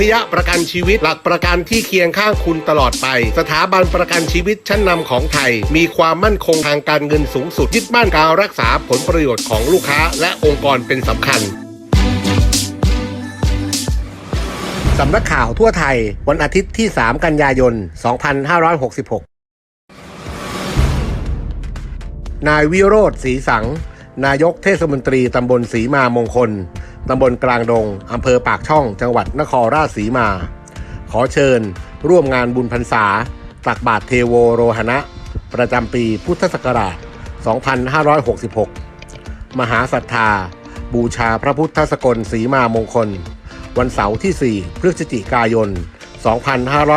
พยประกันชีวิตหลักประกันที่เคียงข้างคุณตลอดไป สถาบันประกันชีวิตชั้นนำของไทย มีความมั่นคงทางการเงินสูงสุดยึดมั่นการรักษาผลประโยชน์ของลูกค้า และองค์กรเป็นสำคัญสำนักข่าวทั่วไทย วันอาทิตย์ที่ 3 กันยายน 2566 นายวิโรธศรีสัง นายกเทศมนตรีตำบลศรีมามงคล ตำบลกลางดง อำเภอปากช่อง จังหวัดนครราชสีมา ขอเชิญ ร่วมงานบุญพรรษา ตักบาตรเทโวโรหณะ ประจำปีพุทธศักราช 2566 มหาศรัทธา บูชาพระพุทธสกลศรีมามงคล วันเสาร์ที่ 4 พฤศจิกายน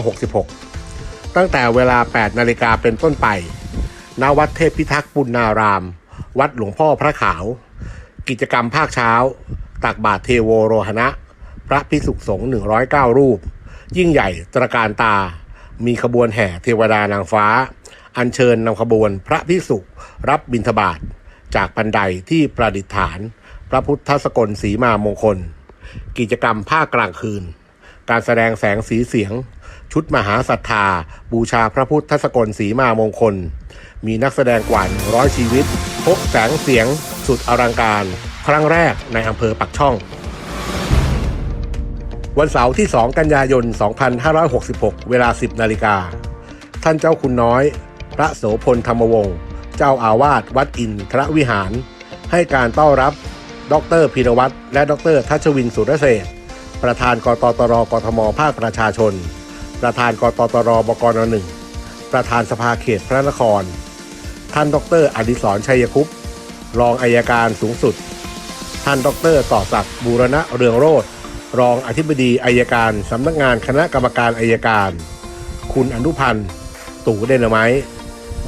2566 ตั้งแต่เวลา 8 นาฬิกาเป็นต้นไป ณ วัดเทพพิทักษ์ปุณาราม วัดหลวงพ่อพระขาว กิจกรรมภาคเช้า ตักบาตรเทโวโรหณะ พระพิสุขสงฆ์109 รูป ยิ่งใหญ่ตระการตา มีขบวนแห่เทวดานางฟ้า อัญเชิญนำขบวนพระพิสุรับบิณฑบาตจากบันไดที่ประดิษฐาน พระพุทธสกลสีมามงคล กิจกรรมภาคกลางคืน การแสดงแสงสีเสียง ชุดมหาศรัทธา บูชาพระพุทธสกลสีมามงคล มีนักแสดงกว่าร้อยชีวิต พบแสงเสียงสุดอลังการ ครั้งแรกในอำเภอปักช่อง วันเสาร์ที่ 2 กันยายน 2566 เวลา 10 นาฬิกา ท่านเจ้าคุณน้อย พระโสพลธรรมวงศ์ เจ้าอาวาสวัดอินทรวิหาร ให้การต้อนรับ ดรพีรวัตรและดรทัชวินสุรเศษประธานกตตรกทมภาคประชาชน ประธานกตตรบกนหนึ่ง ประธานสภาเขตพระนคร ท่านดรอดิศรชัยคุปรองอายการสูงสุด ท่านดรต่อศักดิ์บูรณะเรืองโรธรองอธิบดีอายการสำนักงานคณะกรรมการอายการ คุณอนุพันธ์ ตู่เดนไม้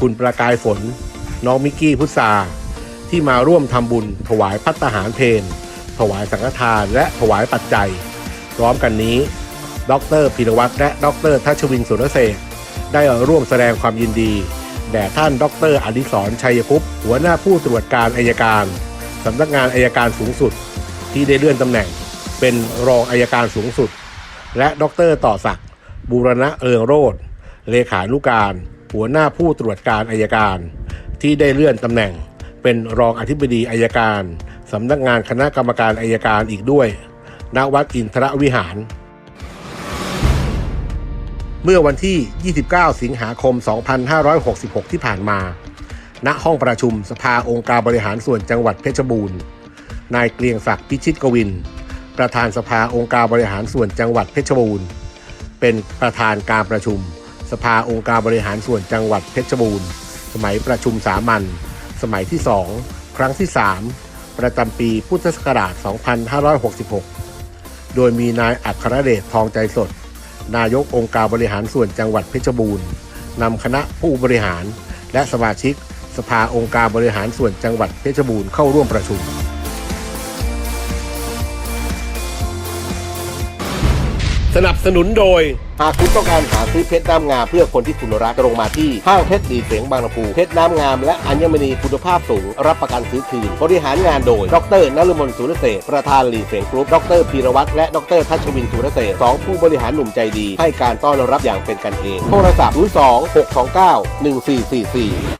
คุณประกายฝน น้องมิกกี้พุทธาที่มาร่วมทำบุญ ถวายพัตหารเพนถวายสังฆทานและถวายปัจจัย พร้อมกันนี้ ดรพิรวัตรและดรทัชวินสุรเศรษฐ์ได้ร่วมแสดงความยินดี แด่ท่านดรอดิศรชัยภพหัวหน้าผู้ตรวจการอายการ สำนักงานอายการสูงสุด ที่ได้เลื่อนตำแหน่ง เป็นรองอายการสูงสุด และดรต่อศักดิ์บูรณะเรืองโรธเลขานุการ หัวหน้าผู้ตรวจการอายการ ที่ได้เลื่อนตำแหน่ง เป็นรองอธิบดีอายการสำนักงานคณะกรรมการอายการอีกด้วย ณ วัดอินทรวิหาร เมื่อวันที่ 29 สิงหาคม 2566 ที่ผ่านมา ณห้องประชุมสภาองค์การบริหารส่วนจังหวัดเพชรบูรณ์ นายเกรียงศักดิ์พิชิตกวิน ประธานสภาองค์การบริหารส่วนจังหวัดเพชรบูรณ์ เป็นประธานการประชุม สภาองค์การบริหารส่วนจังหวัดเพชรบูรณ์ สมัยประชุมสามัญ สมัยที่ 2 ครั้งที่ 3 ประจำปีพุทธศักราช 2566 โดยมีนายอัครเดชทองใจสด นายกองค์การบริหารส่วนจังหวัดเพชรบูรณ์นำคณะผู้บริหารและสมาชิก สภาองค์การบริหารส่วนจังหวัดเพชรบูรณ์เข้าร่วมประชุม สนับสนุนโดย หากคุณต้องการหาซื้อเพชรน้ำงามเพื่อคนที่คุณรักตรงมาที่ห้างเพชรดีเสียงบางลำพูเพชรน้ำงามและอัญมณีคุณภาพสูง รับประกันซื้อคืน บริหารงานโดย ดรนฤมลสุรเศรษฐ์ประธานหลีเสียงกรุ๊ปดรพีรวัตรและดรทัชวินสุรเศรษฐ์สองผู้บริหารหนุ่มใจดี ให้การต้อนรับอย่างเป็นกันเอง โทรศัพท์02 629 1444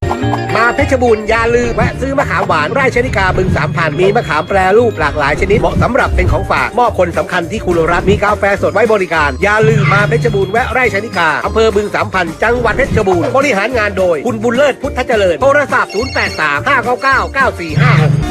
มาเพชรบูรณ์อย่าลืมแวะซื้อมะขามหวานไร่ชนิกาบึงสามพันมีมะขามแปรรูปหลากหลายชนิดเหมาะสำหรับเป็นของฝากมอบคนสำคัญที่คุณรักมีกาแฟสดไว้บริการ อย่าลืมมาเพชรบูรณ์แวะไร่ชนิกาอำเภอบึงสามพันจังหวัดเพชรบูรณ์บริหารงานโดย คุณบุญเลิศพุทธเจริญโทรศัพท์ 083 599 9456